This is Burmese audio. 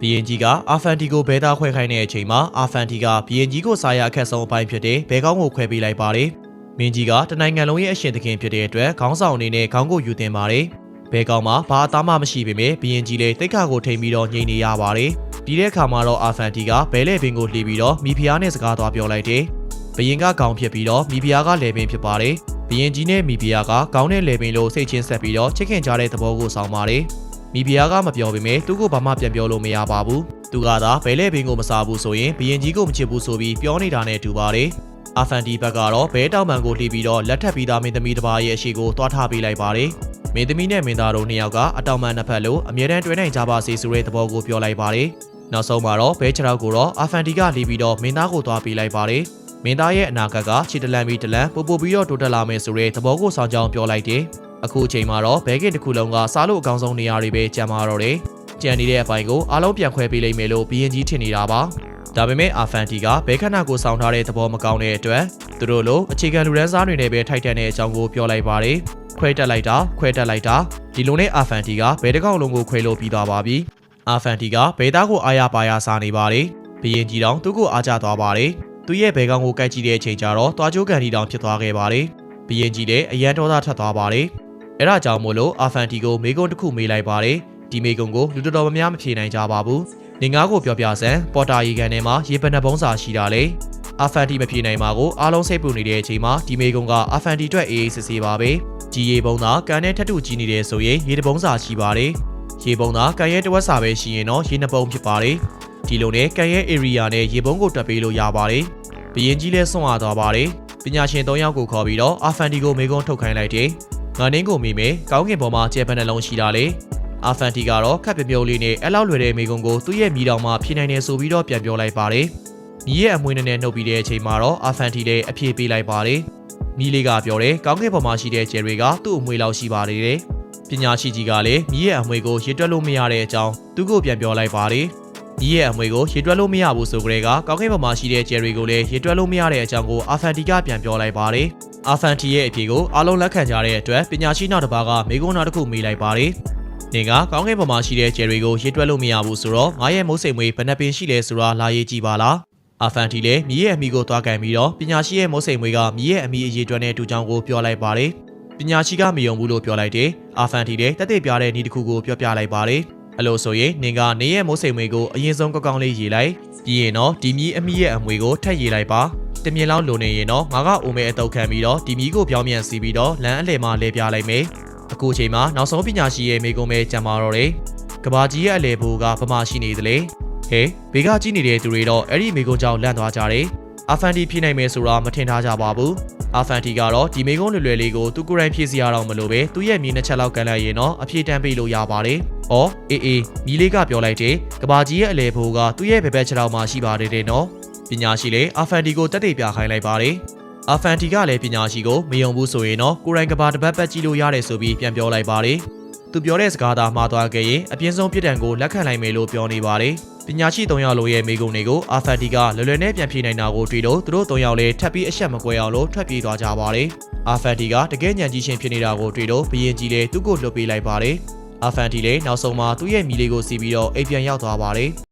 ဘီရင်ကြီးကအာဖန်တီကိုဘဲသားခွဲခိုင်းတဲ့အချိန်မှာအာဖန်တီကဘီရင်ကြီးကိုစာရအခက်ဆုံးအပိုင်းဖြစ်တဲ့ဘဲကောင်းကိုခွဲပေးလိုက်ပါတယ်။မင်းကြီးကတနိုင်ငံလုံးရဲ့အရှင်သခင်ဖြစ်တဲ့အတွက်ခေါင်းဆောင်အနေနဲ့ခေါင်းကိုယူတင်ပါတယ်။ဘဲကောင်းမှာဘာအသားမှမရှိပေမဲ့ဘီရင်ကြီးလည်းတိတ်ခါကိုထိန်ပြီးတော့ညှိနေရပါတယ်။ဒီတဲ့အခါမှာတော့အာဖန်တီကဘဲလေပင်ကိုလှီးပြီးတော့မိဖုရားနဲ့စကားသွားပြောလိုက်တယ်။ဘရင်ကခေါင်းဖြစ်ပြီးတော့မိဖုရားကလေပင်ဖြစ်ပါတယ်။ဘရင်ကြီးနဲ့မိဖုရားကခေါင်းနဲ့လေပင်လို့စိတ်ချင်းဆက်ပြီးတော့ချစ်ခင်ကြတဲ့သဘောကိုဆောင်ပါတယ်။ မိဖုရားကမပြောပေမဲ့သူ့ကိုဘာမှပြန်ပြောလို့မရပါဘူး။သူကသာဘဲလဲဘင်းကိုမစားဘူးဆိုရင်ဘရင်ကြီးကိုမချစ်ဘူးဆိုပြီးပြောနေတာနဲ့တူပါတယ်။အာဖန်ဒီဘက်ကတော့ဘဲတောင်ပံကိုလှီးပြီးတော့လက်ထပ်ပြီးသားမင်းသမီးတစ်ပါးရဲ့အရှိကိုတွားထားပေးလိုက်ပါတယ်။မင်းသမီးနဲ့မင်းသားတို့နှစ်ယောက်ကအတောင်ပံနှစ်ဖက်လို့အမြဲတမ်းတွဲနိုင်ကြပါစေဆိုတဲ့သဘောကိုပြောလိုက်ပါတယ်။နောက်ဆုံးမှာတော့ဘဲချရောက်ကိုတော့အာဖန်ဒီကလှီးပြီးတော့မင်းသားကိုတွားပေးလိုက်ပါတယ်။မင်းသားရဲ့အနာဂတ်ကခြေတလန်ပြီးတလန်ပို့ပို့ပြီးတော့တိုးတက်လာမယ်ဆိုတဲ့သဘောကိုဆောင်ကြောင်းပြောလိုက်တယ်။ အခုအချိန်မှာတော့ဘဲကင်တစ်ခုလုံးကစားလို့အကောင်းဆုံးနေရာတွေပဲကြံမာတော့တယ်။ကြံနေတဲ့အပိုင်းကိုအားလုံးပြန်ခွဲပေးလိမ့်မယ်လို့ဘီရင်ကြီးထင်နေတာပါ။ဒါပေမဲ့အာဖန်တီကဘဲခဏကိုစောင်းထားတဲ့သဘောမကောင်းတဲ့အတွက်သူတို့လိုအခြေခံလူရန်စားတွေနဲ့ပဲထိုက်တန်တဲ့အကြောင်းကိုပြောလိုက်ပါတယ်။ခွဲတက်လိုက်တာခွဲတက်လိုက်တာဒီလိုနဲ့အာဖန်တီကဘဲတစ်ကောင်လုံးကိုခွဲလို့ပြီးသွားပါပြီ။အာဖန်တီကဘဲသားကိုအားရပါရစားနေပါတယ်။ဘီရင်ကြီးတောင်သူ့ကိုအားကြသွားပါတယ်။သူ့ရဲ့ဘဲကောင်ကိုကိုက်ကြည့်တဲ့အချိန်ကျတော့တွားကြိုးကန်တီတောင်ဖြစ်သွားခဲ့ပါတယ်။ဘီရင်ကြီးလည်းအရန်ဒေါသထွက်သွားပါတယ်။ အဲ့ဒါကြောင့်မို့လို့အာဖန်တီကိုမေကွန်းတစ်ခုမေးလိုက်ပါတယ်ဒီမေကွန်းကိုလူတော်တော်များများမဖြေနိုင်ကြပါဘူးနေငါကိုပြောပြစမ်းပေါ်တာရီကန်ထဲမှာရေပနက်ပုံးစာရှိတာလေအာဖန်တီမဖြေနိုင်ပါကိုအားလုံးစိတ်ပူနေတဲ့အချိန်မှာဒီမေကွန်းကအာဖန်တီအတွက်အေးအေးဆေးဆေးပါပဲဒီရေပုံးသာကန်နဲ့ထပ်တူကြီးနေတယ်ဆိုရင်ရေတပုံးစာရှိပါတယ်ရေပုံးသာကန်ရဲ့တဝက်စာပဲရှိရင်တော့ရေနှစ်ပုံးဖြစ်ပါတယ်ဒီလိုနဲ့ကန်ရဲ့ area နဲ့ရေပုံးကိုတွက်ပေးလို့ရပါတယ်ဘရင်ကြီးလဲဆွန့်ရသွားပါတယ်ပညာရှင်၃ယောက်ကိုခေါ်ပြီးတော့အာဖန်တီကိုမေကွန်းထုတ်ခိုင်းလိုက်တယ် ငါနင်းကိုမိမယ်ကောင်းကင်ပေါ်မှာကျဲပန်းနှလုံးရှိတာလေအာဖန်တီကတော့ခက်ပြပြုံးလေးနဲ့အဲ့လောက်လွယ်တဲ့မိကုံကိုသူ့ရဲ့မိတော်မှာဖြေနိုင်တယ်ဆိုပြီးတော့ပြန်ပြောလိုက်ပါတယ်မိရဲ့အမွှေးနဲ့နဲ့နှုတ်ပြီးတဲ့အချိန်မှာတော့အာဖန်တီလည်းအဖြေပေးလိုက်ပါတယ်မိလေးကပြောတယ်ကောင်းကင်ပေါ်မှာရှိတဲ့ကျဲတွေကသူ့အမွှေးလောက်ရှိပါတယ်တဲ့ပညာရှိကြီးကလည်းမိရဲ့အမွှေးကိုရေတွက်လို့မရတဲ့အကြောင်းသူ့ကိုပြန်ပြောလိုက်ပါတယ်မိရဲ့အမွှေးကိုရေတွက်လို့မရဘူးဆိုကြတဲ့ကကောင်းကင်ပေါ်မှာရှိတဲ့ကျဲတွေကိုလည်းရေတွက်လို့မရတဲ့အကြောင်းကိုအာဖန်တီကပြန်ပြောလိုက်ပါတယ် အာဖန်တီရဲ့အဖြေကိုအားလုံးလက်ခံကြတဲ့အတွက်ပညာရှိနောက်တစ်ပါးကမေကွန်းနောက်တစ်ခုမေးလိုက်ပါတယ်။နေကကောင်းကင်ပေါ်မှာရှိတဲ့ကျယ်တွေကိုရေတွက်လို့မရဘူးဆိုတော့ငါရဲ့မိုးစိမ်မွေးဘယ်နှပင်ရှိလဲဆိုတာလာရေးကြည့်ပါလား။အာဖန်တီလည်းမြည်ရဲ့အမိကိုသွားကန်ပြီးတော့ပညာရှိရဲ့မိုးစိမ်မွေးကမြည်ရဲ့အမိအရေးတွက်တဲ့တူချောင်းကိုပြောလိုက်ပါတယ်။ပညာရှိကမယုံဘူးလို့ပြောလိုက်တယ်။အာဖန်တီလည်းတက်တဲ့ပြတဲ့ဤတစ်ခုကိုပြောပြလိုက်ပါတယ်။အလို့ဆိုရင်နေကနေရဲ့မိုးစိမ်မွေးကိုအရင်ဆုံးကောက်ကောက်လေးရေးလိုက်ပြီးရင်တော့ဒီမြည်အမိရဲ့အမွေကိုထပ်ရေးလိုက်ပါ။ တမြင်လောက်လိုနေရင်တော့ငါကအိုမဲအတုတ်ခံပြီးတော့ဒီမီးကိုပြောင်းပြန်စီပြီးတော့လမ်းအလယ်မှာလဲပြလိုက်မယ်အခုချိန်မှာနောက်ဆုံးပညာရှိရဲ့မိကုံးပဲကြံပါတော့တယ်ကဘာကြီးရဲ့အလယ်ဘူကဗမာရှိနေသလေဟေးဘေကကြီးနေတဲ့သူတွေတော့အဲ့ဒီမိကုံးကြောင့်လန့်သွားကြတယ်အာဖန်တီဖြည့်နိုင်မယ်ဆိုတာမထင်ထားကြပါဘူးအာဖန်တီကတော့ဒီမိကုံးလွယ်လွယ်လေးကိုသူကိုယ်တိုင်ဖြည့်စီရတော့မလို့ပဲသူ့ရဲ့မြေနှစ်ချက်လောက်ကန်လိုက်ရင်တော့အဖြည့်တန်းပေးလို့ရပါတယ်။အော်အေးအေးမီလေးကပြောလိုက်တယ်။ကဘာကြီးရဲ့အလဲဖိုးကသူ့ရဲ့ဘယ်ဘက်ခြေထောက်မှာရှိပါတယ်တဲ့နော်။ ပညာရှိလေအာဖန်တီကိုတက်တေပြခိုင်းလိုက်ပါတယ်။အာဖန်တီကလည်းပညာရှိကိုမယုံဘူးဆိုရင်တော့ကိုရိုင်းကဘာတစ်ပတ်ပတ်ကြည့်လို့ရတယ်ဆိုပြီးပြန်ပြောလိုက်ပါတယ်။သူပြောတဲ့စကားသာမှားသွားခဲ့ရင်အပြင်းဆုံးပြစ်ဒဏ်ကိုလက်ခံနိုင်မယ်လို့ပြောနေပါတယ်။ပညာရှိ၃ယောက်လိုရဲ့မိကုံတွေကိုအာဖန်တီကလွယ်လွယ်နဲ့ပြန်ဖြေနိုင်တာကိုတွေ့တော့သူတို့၃ယောက်လည်းထပ်ပြီးအဆက်မကွဲအောင်လို့ထွက်ပြေးသွားကြပါတယ်။အာဖန်တီကတကယ်ညံကြီးချင်းဖြစ်နေတာကိုတွေ့တော့ဘရင်ကြီးလည်းသူ့ကိုလွတ်ပေးလိုက်ပါတယ်။အာဖန်တီလည်းနောက်ဆုံးမှာသူ့ရဲ့မိလေးကိုစီးပြီးတော့အိမ်ပြန်ရောက်သွားပါတယ်။